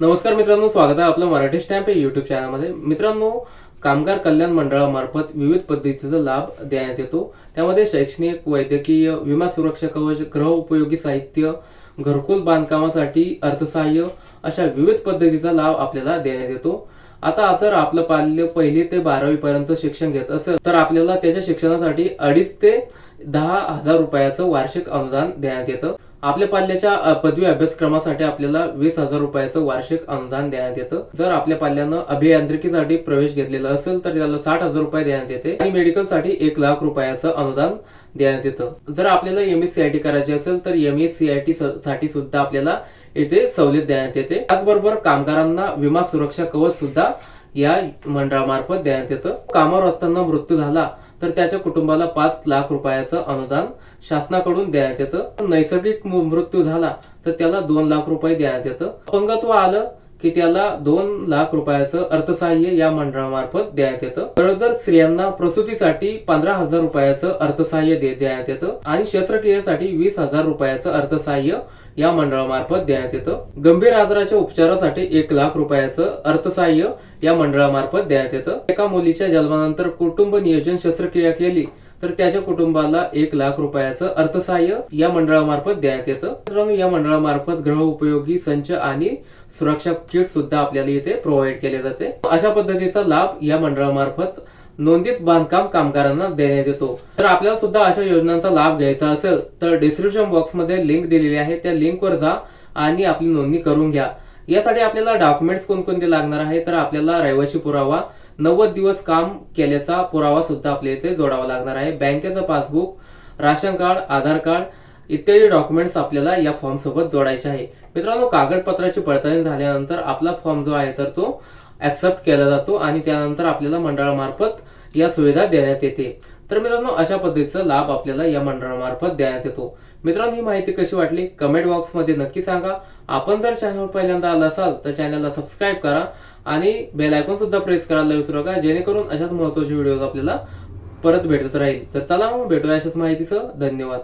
नमस्कार मित्रांनो स्वागत आहे आपलं मराठी स्टॅम्प युट्यूब चॅनलमध्ये मित्रांनो कामगार कल्याण मंडळामार्फत विविध पद्धतीचा लाभ देण्यात येतो. त्यामध्ये शैक्षणिक वैद्यकीय विमा सुरक्षा कवच ग्रह उपयोगी साहित्य घरकुल बांधकामासाठी अर्थसहाय्य अशा विविध पद्धतीचा लाभ आपल्याला देण्यात येतो. आता जर आपलं पाल्य पहिली ते बारावी पर्यंत शिक्षण घेत असेल तर आपल्याला त्याच्या शिक्षणासाठी अडीच ते दहा हजार रुपयाचं वार्षिक अनुदान देण्यात येतं. आपल्या पाल्याच्या पदवी अभ्यासक्रमासाठी आपल्याला वीस हजार रुपयाचं वार्षिक अनुदान देण्यात येतं. जर आपल्या पाल्यानं अभियांत्रिकीसाठी प्रवेश घेतलेला असेल तर त्याला साठ हजार रुपये देण्यात येते. आणि मेडिकलसाठी एक लाख रुपयाचं अनुदान देण्यात येतं. जर आपल्याला M S C I T करायची असेल तर M S C I T साठी सुद्धा आपल्याला येथे सवलत देण्यात येते. त्याचबरोबर कामगारांना विमा सुरक्षा कवच सुद्धा या मंडळामार्फत देण्यात येतं. कामावर असताना मृत्यू झाला तर त्याच्या कुटुंबाला पाच लाख रुपयाचं अनुदान शासनाकडून देण्यात येतं. नैसर्गिक मृत्यू झाला तर त्याला दोन लाख रुपये देण्यात येतं. अपंगत्व आलं की त्याला दोन लाख रुपयाचं अर्थसहाय्य या मंडळामार्फत देण्यात येतं. गरोदर स्त्रियांना प्रसूतीसाठी पंधरा हजार रुपयाचं अर्थसहाय्य देण्यात येतं. आणि शस्त्रक्रियेसाठी वीस हजार रुपयाचं अर्थसहाय्य या मंडळामार्फत देण्यात येतं. गंभीर आजाराच्या उपचारासाठी एक लाख रुपयाचं अर्थसहाय्य या मंडळामार्फत देण्यात येतं. एका मुलीच्या जन्मानंतर कुटुंब नियोजन शस्त्रक्रिया केली तर त्याच्या कुटुंबाला एक लाख रुपयाचं अर्थसहाय्य या मंडळामार्फत देण्यात येतं. मित्रांनो या मंडळामार्फत गृह उपयोगी संच आणि सुरक्षा किट सुद्धा आपल्याला इथे प्रोव्हाइड केले जाते. अशा पद्धतीचा लाभ या मंडळामार्फत नोंदीत बांधकाम कामगारांना देण्यात येतो. तर आपल्याला सुद्धा अशा योजनांचा लाभ घ्यायचा असेल तर डिस्क्रिप्शन बॉक्समध्ये लिंक दिलेली आहे. त्या लिंकवर जा आणि आपली नोंदणी करून घ्या. यासाठी आपल्याला डॉक्युमेंट्स कोणकोणते लागणार आहे तर आपल्याला रहिवाशी पुरावा नव्वद दिवस काम केल्याचा पुरावा सुद्धा आपल्या इथे जोडावा लागणार आहे. बँकेचं passbook ration card Aadhaar card इत्यादी डॉक्युमेंट्स आपल्याला या फॉर्म सोबत जोडायचे आहे. मित्रांनो कागदपत्राची पडताळणी झाल्यानंतर आपला फॉर्म जो आहे तर तो ऍक्सेप्ट केला जातो आणि त्यानंतर आपल्याला मंडळामार्फत या सुविधा देण्यात येते. तर मित्रांनो अशा पद्धतीचा लाभ आपल्याला या मंडळामार्फत देण्यात येतो. मित्रांनो ही माहिती कशी वाटली? कमेंट बॉक्समध्ये नक्की सांगा. आपण जर चॅनल पहिल्यांदा आला असाल तर चॅनलला सबस्क्राईब करा आणि बेल आयकॉन सुद्धा प्रेस करायला विसरू नका जेणेकरून अशाच महत्त्वाचे व्हिडिओ आपल्याला परत भेटत राहील. तर चला मग भेटूया अशाच माहितीचं धन्यवाद.